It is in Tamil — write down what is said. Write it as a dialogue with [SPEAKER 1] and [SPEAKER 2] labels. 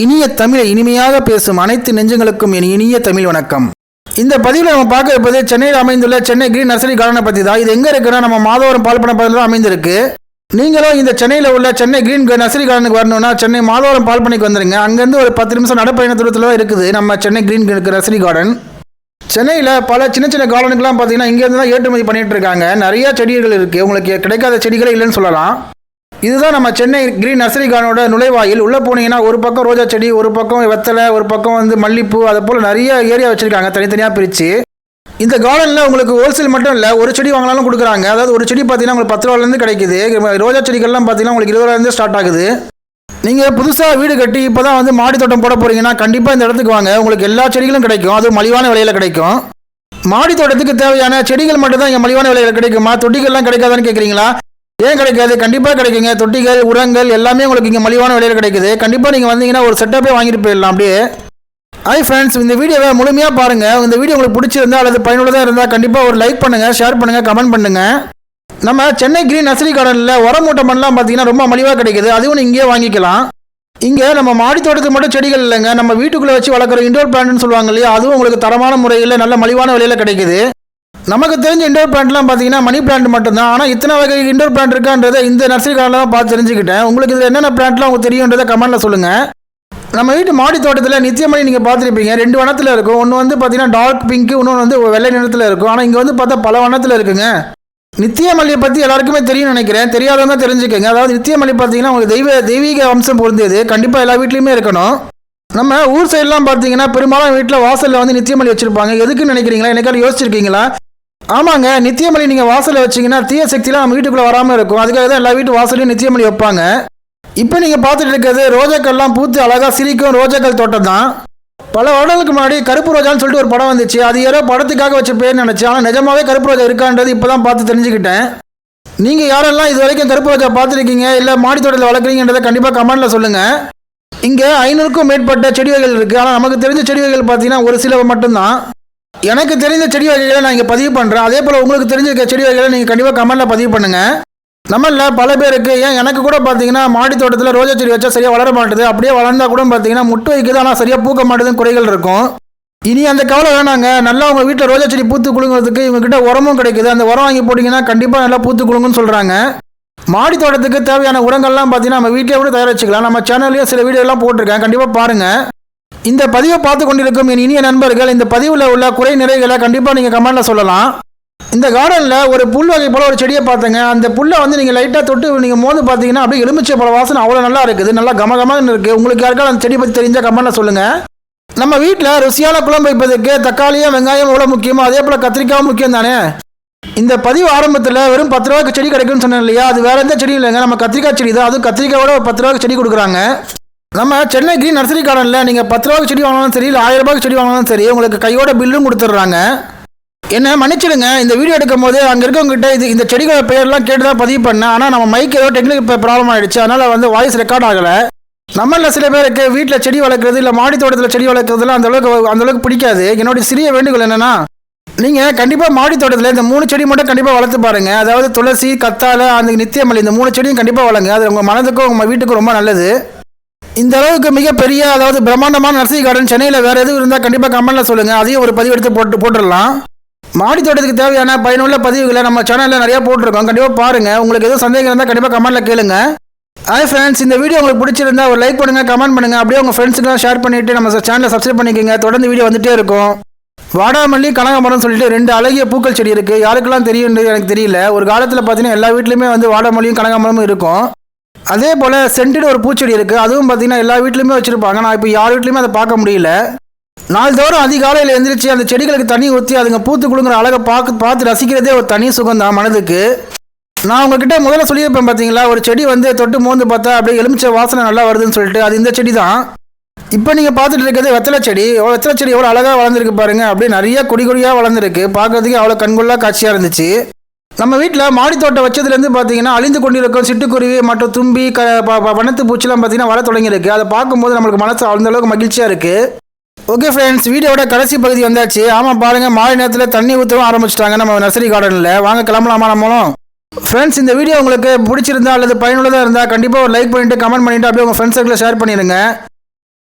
[SPEAKER 1] இனிய தமிழை இனிமையாக பேசும் அனைத்து நெஞ்சங்களுக்கும் என் இனிய தமிழ் வணக்கம். இந்த பதிவில் நம்ம பார்க்க இருப்பது சென்னையில் அமைந்துள்ள சென்னை கிரீன் நர்சரி கார்டனை பற்றி தான். இது எங்கே இருக்குன்னா நம்ம மாதவரம் பால்பன பகுதியில் தான் அமைந்திருக்கு. நீங்களும் இந்த சென்னையில் உள்ள சென்னை கிரீன் நர்சரி கார்டனுக்கு வரணும்னா சென்னை மாதவரம் பால்பனைக்கு வந்துருங்க. அங்கேருந்து ஒரு பத்து நிமிஷம் நடைப்பயண தூரத்தில் தான் இருக்குது நம்ம சென்னை கிரீன் நர்சரி கார்டன் சென்னையில் பல சின்ன சின்ன கார்டனுக்குலாம் பார்த்தீங்கன்னா இங்கேருந்து தான் ஏற்றுமதி பண்ணிகிட்டு இருக்காங்க. நிறையா செடிகள் இருக்குது உங்களுக்கு கிடைக்காத செடிகளே இல்லைன்னு சொல்லலாம். இதுதான் நம்ம சென்னை கிரீன் நர்சரி கார்டனோட நுழைவாயில். உள்ளே போனீங்கன்னா ஒரு பக்கம் ரோஜா செடி ஒரு பக்கம் வெத்தலை ஒரு பக்கம் வந்து மல்லிப்பூ அதை போல் நிறைய ஏரியா வச்சுருக்காங்க தனித்தனியாக பிரித்து இந்த கார்டனில் உங்களுக்கு ஹோல்சேல் மட்டும் இல்லை ஒரு செடி வாங்கினாலும் கொடுக்குறாங்க. அதாவது ஒரு செடி பார்த்தீங்கன்னா உங்களுக்கு பத்து ரூபாலேருந்து கிடைக்குது. ரோஜா செடிகள்லாம் பார்த்தீங்கன்னா உங்களுக்கு இருபது ரூபாலேருந்து ஸ்டார்ட் ஆகுது. நீங்கள் புதுசாக வீடு கட்டி இப்போ தான் வந்து மாடி தோட்டம் போட போகிறீங்கன்னா கண்டிப்பாக இந்த இடத்துக்கு வாங்க. உங்களுக்கு எல்லா செடிகளும் கிடைக்கும். அது மலிவான விலையில் கிடைக்கும். மாடி தோட்டத்துக்கு தேவையான செடிகள் மட்டும் தான் இங்கே மலிவான விலையில் கிடைக்குமா? தொட்டிகள்லாம் கிடைக்காதான்னு கேட்குறீங்களா ஏன் கிடைக்காது? கண்டிப்பாக கிடைக்குங்க. தொட்டிகள் உரங்கள் எல்லாமே உங்களுக்கு இங்கே மலிவான விலையில் கிடைக்குது. கண்டிப்பாக நீங்கள் வந்தீங்கன்னா ஒரு செட்டப்பே வாங்கிட்டு போயிடலாம் அப்படியே. ஹாய் ஃப்ரெண்ட்ஸ் இந்த வீடியோவை முழுமையாக பாருங்கள் இந்த வீடியோ உங்களுக்கு பிடிச்சிருந்தா அல்லது பயனுள்ளதாக இருந்தால் கண்டிப்பாக ஒரு லைக் பண்ணுங்கள் ஷேர் பண்ணுங்கள் கமெண்ட் பண்ணுங்கள் நம்ம சென்னை கிரீன் நர்சரி கார்டனில் உரம் மூட்டை மண்ணெலாம் பார்த்தீங்கன்னா ரொம்ப மலிவாக கிடைக்குது. அதுவும் இங்கேயே வாங்கிக்கலாம். இங்கே நம்ம மாடி தோட்டத்துக்கு மட்டும் செடிகள் இல்லைங்க. நம்ம வீட்டுக்குள்ளே வச்சு வளர்க்குற இண்டோர் பிளான்ட்னு சொல்லுவாங்க இல்லையா? அதுவும் உங்களுக்கு தரமான முறையில் நல்ல மலிவான விலையில் கிடைக்குது. நமக்கு தெரிஞ்ச இண்டோர் பிளான்ட்லாம் பார்த்தீங்கன்னா மணி பிளான்ட் மட்டும்தான். ஆனால் இத்தனை வகை இண்டோர் பிளான்ட் இருக்கான்றதை இந்த நர்சரி கார்டில் தான் பார்த்து தெரிஞ்சுக்கிட்டேன். உங்களுக்கு இதில் என்னென்ன பிளான்ட்லாம் உங்களுக்கு தெரியுன்றதை கமெண்ட்டில் சொல்லுங்கள் நம்ம வீட்டு மாடி தோட்டத்தில் நித்தியமணி நீங்கள் பார்த்துருப்பீங்க. ரெண்டு வனத்தில் இருக்கும். ஒன்று வந்து பார்த்தீங்கன்னா டார்க் பிங்க் இன்னொன்று வந்து வெள்ளை நிறத்தில் இருக்கும். ஆனால் இங்கே வந்து பார்த்தா பல வனத்தில் இருக்குங்க. நித்தியமல்லியை பற்றி எல்லாருக்குமே தெரியும் நினைக்கிறேன். தெரியாதவங்க தெரிஞ்சுக்கோங்க. அதாவது நித்தியமல்லி பார்த்தீங்கன்னா உங்களுக்கு தெய்வ தெய்வீக அம்சம் பொருந்தியது. கண்டிப்பாக எல்லா வீட்லேயுமே இருக்கணும். நம்ம ஊர் சைட்லாம் பார்த்தீங்கன்னா பெரும்பாலும் வீட்டில் வாசலில் வந்து நித்தியமல்லி வச்சுருப்பாங்க. எதுக்குன்னு நினைக்கிறீங்களா? எனக்காவது யோசிச்சிருக்கீங்களா? ஆமாங்க நித்தியமலி நீங்கள் வாசலில் வச்சிங்கன்னா தீய சக்திலாம் நம்ம வீட்டுக்குள்ளே வராமல் இருக்கும். அதுக்காக தான் எல்லா வீட்டு வாசலையும் நித்தியமலி வைப்பாங்க. இப்போ நீங்கள் பார்த்துட்டு இருக்கிறது ரோஜாக்கள்லாம் பூத்து அழகாக சிரிக்கும் ரோஜாக்கள் தோட்டம் தான் பல வருடங்களுக்கு முன்னாடி கருப்பு ரோஜான்னு சொல்லிட்டு ஒரு படம் வந்துச்சு. அது யாரோ படத்துக்காக வச்ச பேர் நினச்சேன். ஆனால் நிஜமாவே கருப்பு ரோஜா இருக்கான்றது இப்போ தான் பார்த்து தெரிஞ்சுக்கிட்டேன். நீங்கள் யாரெல்லாம் இது வரைக்கும் கருப்பு ரோஜா பார்த்துருக்கீங்க? இல்லை மாடி தோட்டத்தில் வளர்க்குறீங்கன்றதை கண்டிப்பாக கமெண்ட்டில் சொல்லுங்கள் இங்கே ஐநூறுக்கும் மேற்பட்ட செடி வகைகள் இருக்குது ஆனால் நமக்கு தெரிஞ்ச செடி வகைகள் பார்த்தீங்கன்னா ஒரு சில மட்டும்தான். எனக்கு தெரிந்த செடி வகைகளை நான் இங்கே பதிவு பண்ணுறேன் அதே போல் உங்களுக்கு தெரிஞ்சிருக்க செடி வகைகளை நீங்கள் கண்டிப்பாக கமெண்ட்டில் பதிவு பண்ணுங்கள் நம்மளில் பல பேருக்கு ஏன் எனக்கு கூட பார்த்தீங்கன்னா மாடி தோட்டத்தில் ரோஜா செடி வச்சா சரியாக வளர மாட்டுது. அப்படியே வளர்ந்தா கூட பார்த்தீங்கன்னா முட்டு வைக்குது. ஆனால் சரியாக பூக்க மாட்டேதுன்னு குறைகள் இருக்கும். இனி அந்த கவலை வேணாங்க. நல்லா உங்கள் வீட்டில் ரோஜா செடி பூத்து குலுங்கிறதுக்கு இவங்ககிட்ட உரமும் கிடைக்குது. அந்த உரம் வாங்கி போட்டிங்கன்னா கண்டிப்பாக நல்லா பூத்து குழுங்குன்னு சொல்கிறாங்க மாடி தோட்டத்துக்கு தேவையான உரங்கள்லாம் பார்த்தீங்கன்னா நம்ம வீட்டிலே கூட தயாரிச்சுக்கலாம். நம்ம சேனல்லேயே சில வீடியோலாம் போட்டிருக்கேன். கண்டிப்பாக பாருங்கள் இந்த பதிவை பார்த்து கொண்டிருக்கும் என் இனிய நண்பர்கள் இந்த பதிவில் உள்ள குறை நிறைகளை கண்டிப்பாக நீங்கள் கமெண்ட்டில் சொல்லலாம். இந்த கார்டனில் ஒரு புல் வகை போல் ஒரு செடியை பார்த்தேங்க. அந்த புல்லை வந்து நீங்கள் லைட்டாக தொட்டு நீங்கள் மோந்து பார்த்தீங்கன்னா அப்படியே எலுமிச்சை பழ வாசனை அவ்வளோ நல்லா இருக்குது. நல்லா கம இருக்குது உங்களுக்கு யாருக்காவது அந்த செடி பற்றி தெரிஞ்சால் கமெண்ட்டில் சொல்லுங்கள் நம்ம வீட்டில் ருசியான குழம்பு வைப்பதற்கு தக்காளியும் வெங்காயம் எவ்வளோ முக்கியமோ அதே போல் கத்திரிக்காயும் முக்கியம் தானே? இந்த பதிவு ஆரம்பத்தில் வெறும் பத்து ரூபாய்க்கு செடி கிடைக்கும்னு சொன்னேன் இல்லையா? அது வேற எந்த செடியும் இல்லைங்க. நம்ம கத்திரிக்காய் செடி தான். அதுவும் கத்திரிக்காயோட பத்து ரூபாய்க்கு செடி கொடுக்குறாங்க. நம்ம சென்னை கிரீன் நர்சரி கார்டனில் நீங்கள் பத்து ரூபாய்க்கு செடி வாங்கினாலும் சரி இல்லை ஆயிரம் ரூபாய்க்கு செடி வாங்கினாலும் சரி உங்களுக்கு கையோட பில்லும் கொடுத்துட்றாங்க. என்ன மன்னிச்சிடுங்க. இந்த வீடியோ எடுக்கும் போது அங்கே இருக்கவங்ககிட்ட இது இந்த செடிகளோட பெயர்லாம் கேட்டு தான் பதிவு பண்ணேன். ஆனால் நம்ம மைக் ஏதோ டெக்னிக்கல் ப்ராப்ளம் ஆகிடுச்சு அதனால் வந்து வாய்ஸ் ரெக்கார்ட் ஆகலை. நம்மளில் சில பேருக்கு வீட்டில் செடி வளர்க்குறது இல்லை மாடி தோட்டத்தில் செடி வளர்க்குறதுலாம் அந்தளவுக்கு அந்தளவுக்கு அந்த அளவுக்கு பிடிக்காது. என்னுடைய சிறிய வேண்டுகோள் என்னென்னா நீங்கள் கண்டிப்பாக மாடி தோட்டத்தில் இந்த மூணு செடி மட்டும் கண்டிப்பாக வளர்த்து பாருங்கள் அதாவது துளசி கத்தாழை அந்த நித்தியமல்லி இந்த மூணு செடியும் கண்டிப்பாக வளங்க அது உங்கள் மனதுக்கும் உங்கள் வீட்டுக்கும் ரொம்ப நல்லது. இந்த அளவுக்கு மிகப்பெரிய அதாவது பிரம்மாண்டமான நர்சரி கார்டன் சென்னையில் வேறு எதுவும் இருந்தால் கண்டிப்பாக கமெண்ட்டில் சொல்லுங்கள் அதையும் ஒரு பதிவு எடுத்து போட்டு போட்டுடலாம். மாடி தோட்டத்துக்கு தேவையான பயனுள்ள பதிவுகளை நம்ம சேனலில் நிறையா போட்டிருக்கோம். கண்டிப்பாக பாருங்கள் உங்களுக்கு எதுவும் சந்தேகம் இருந்தால் கண்டிப்பாக கமெண்ட்டில் கேளுங்க. ஹாய் ஃப்ரெண்ட்ஸ் இந்த வீடியோ உங்களுக்கு பிடிச்சிருந்தா ஒரு லைக் பண்ணுங்கள் கமெண்ட் பண்ணுங்கள் அப்படியே உங்கள் ஃப்ரெண்ட்ஸுக்கெல்லாம் ஷேர் பண்ணிவிட்டு நம்ம சேனலை சப்ஸ்கிரைப் பண்ணிக்கோங்க. தொடர்ந்து வீடியோ வந்துகிட்டே இருக்கும். வாடாமல்லி கனகாமரம் சொல்லிட்டு ரெண்டு அழகிய பூக்கள் செடி இருக்குது யாருக்கெல்லாம் தெரியுன்றது எனக்கு தெரியல. ஒரு காலத்தில் பார்த்தீங்கன்னா எல்லா வீட்லையுமே வந்து வாடாமல்லியும் கனகாமரமும் இருக்கும். அதே போல் சென்டிடு ஒரு பூச்செடி இருக்குது அதுவும் பார்த்தீங்கன்னா எல்லா வீட்லையுமே வச்சுருப்பாங்க. நான் இப்போ யார் வீட்லையுமே அதை பார்க்க முடியல. நாள்தோறும் அதிகாலையில் எழுந்திரிச்சு அந்த செடிகளுக்கு தண்ணி ஊற்றி அதுங்க பூத்து குலுங்குற அழகை பார்க்க பார்த்து ரசிக்கிறதே ஒரு தனி சுகம் தான் மனதுக்கு. நான் உங்ககிட்ட முதல்ல சொல்லியிருப்பேன் பார்த்தீங்களா ஒரு செடி வந்து தொட்டு மோந்து பார்த்தா அப்படியே எலுமிச்சை வாசனை நல்லா வருதுன்னு சொல்லிட்டு. அது இந்த செடி தான். இப்போ நீங்கள் பார்த்துட்டு இருக்கிறது வெத்தலை செடி. வெத்தலை செடி எவ்வளோ அழகாக வளர்ந்துருக்கு பாருங்க. அப்படியே நிறைய கொடி கொடியாக வளர்ந்துருக்கு. பார்க்குறதுக்கு அவ்வளோ கண்கொள்ளா காட்சியாக இருந்துச்சு. நம்ம வீட்டில் மாடி தோட்டம் வச்சதுலேருந்து பார்த்தீங்கன்னா அழிந்து கொண்டிருக்கும் சிட்டுக்குருவி மற்றும் தும்பி க ப- வனத்து பூச்சிலாம் பார்த்தீங்கன்னா வர தொடங்கியிருக்கு. அதை பார்க்கும்போது நம்மளுக்கு மனசு அந்த அளவுக்கு மகிழ்ச்சியாக இருக்குது ஓகே ஃப்ரெண்ட்ஸ் வீடியோட கடைசி பகுதி வந்தாச்சு. ஆமாம் பாருங்கள் மாலை நேரத்தில் தண்ணி ஊற்றவும் ஆரம்பிச்சிட்டாங்க நம்ம நர்சரி கார்டனில் வாங்க கிளம்பலாமா நம்மளும் ஃப்ரெண்ட்ஸ் இந்த வீடியோ உங்களுக்கு பிடிச்சிருந்தா அல்லது பயனுள்ளதாக இருந்தால் கண்டிப்பாக ஒரு லைக் பண்ணிவிட்டு கமெண்ட் பண்ணிவிட்டு அப்படியே உங்கள் ஃப்ரெண்ட்ஸ் சர்க்கிளில் ஷேர் பண்ணிடுங்க